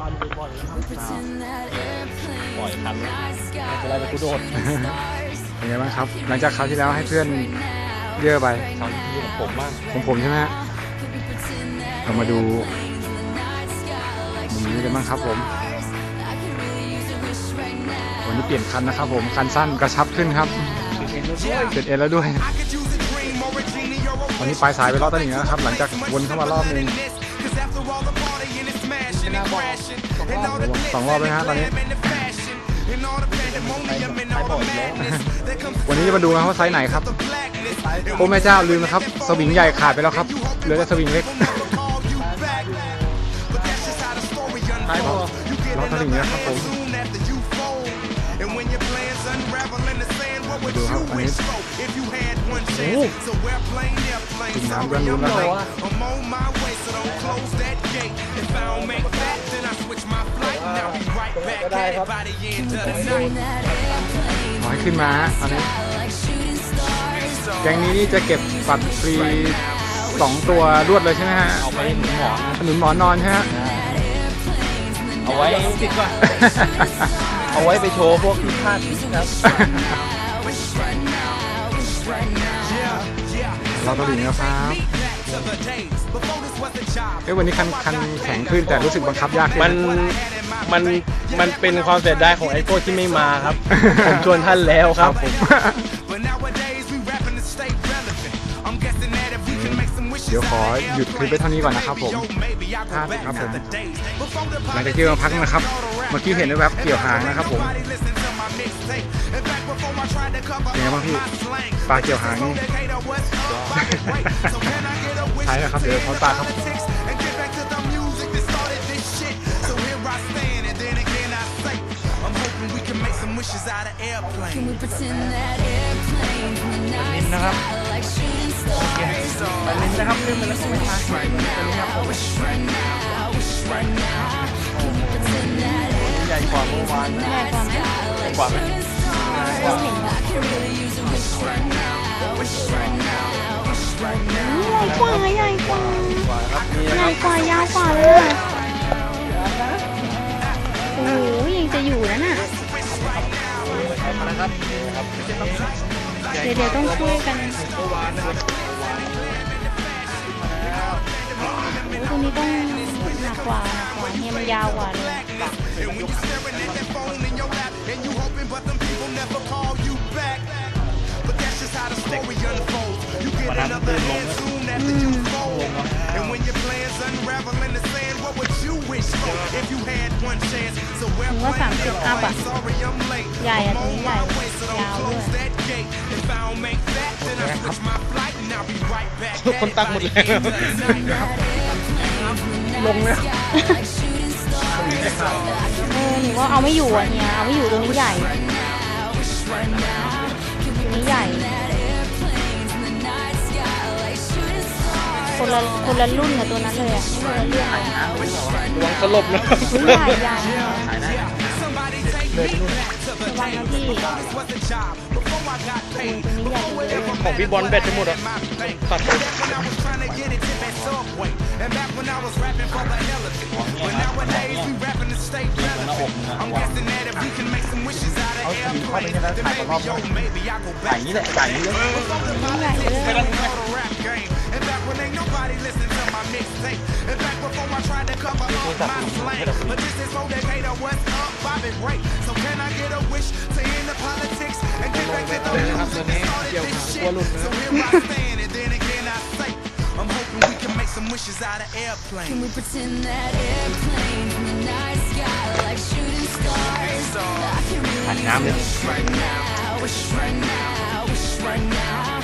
ตอนบ่อยๆนะครับปล่อยคันไม่เป็นไรแต่กูโดดเป็นไงบ้างครับ หลังจากคราวที่แล้วให้เพื่อนเยอะไปคราวนี้ของผมบ้างของผมใช่ไหมฮะเรามาดูมุมนี้กันบ้างครับผมวันนี้เปลี่ยนคันนะครับผมคันสั้นกระชับขึ้นครับเสร็จเอ็นแล้วด้วยวันนี้ปลายสายไปรอบตั้งหนึ่งแล้วนะครับ หลังจากวนเข้ามารอบนึง สองรอบเลยฮะตอนนี้ไปบ่อยแล้ววันนี้จะมาดูนะครับว่าไซส์ไหนครับ โอ้แม่เจ้าลืมนะครับ สวิงใหญ่ขาดไปแล้วครับ เหลือแต่สวิงเล็กท้ายพอรอสวิงนะครับผม มาดูครับอันนี้โอ้กินน้ำกันลุ้นแล้วครับก็ได้ครับขอให้ขึ้นมาฮะอันนี้แก๊งนี้นี่จะเก็บบัตรฟรีสองตัวรวดเลยใช่ไหมฮะเอาไปหนุนหมอนขนุนหมอนนอนใช่ไหมฮะเอาไว้ติดก่อนเอาไว้ไปโชว์พวกที่คาดครับ เราตะลิงแล้วครับเอ้ยวันนี้คันคันแข็งขึ้นแต่รู้สึกบังคับยากขึ้นมันมันมันเป็นความเสียดายของไอ้พวกที่ไม่มาครับ ผมชวนท่านแล้วครับผมเดี๋ยวขอหยุดคลิปไว้เท่านี้ก่อนนะครับผมครับครับผมหลังจากที่มาพักนะครับ เมื่อกี้เห็นแวบๆเกี่ยวหางนะครับผม เป็นไงบ้างพี่ปลาเกี่ยวหางนี่ใช่นะครับเดี๋ยวเขาปลาครับนินนะครับไปนินนะครับลืมไปแล้วใช่ไหมคะไปนินครับผมใหญ่กว่าเมื่อวานใหญ่กว่าไหมใหญ่ กว่าไหมใหญ่กว่าใหญ่กว่าครับนี่ใหญ่กว่ายาวกว่าเลยอะโอ้โหยังจะอยู่นะน่ะเดี๋ยวเดี๋ยวต้องช่วยกันโอ้ตรงนี้ต้อง หนักกว่าหนักกว่าเนี่ยมันยาวกว่าเลยวันนั้นตื่นลงอืมว่าสามสิบอัพอะใหญ่อะตรงนี้ใหญ่ยาวด้วยคนตักหมดเลย ลงเลยเออหนูว่าเอาไม่อยู่อะเนี่ยเอาไม่อยู่ตัวนี้ใหญ่ตัวนี้ใหญ่ คนละคนละรุ่นกับตัวนั้นเลยอะคนละเรื่องเลยระวังสลบนะตัวใหญ่ใหญ่ระวังนะพี่ตัวนี้ใหญ่เลยของพี่บอลแบตจะหมดอะตัด เอาสวิงเข้าไปในนั้นถ่ายรอบถ่ายนี้แหละถ่ายนี้เลยตัวนี้ใหญ่เลยนะครับตัวนี้เกี่ยวกับตัวลุ่นนะครับ Can some wishes out of airplane. Can we pretend that airplane in the night sky like shooting stars? I can really wish right now, wish right now, wish right now.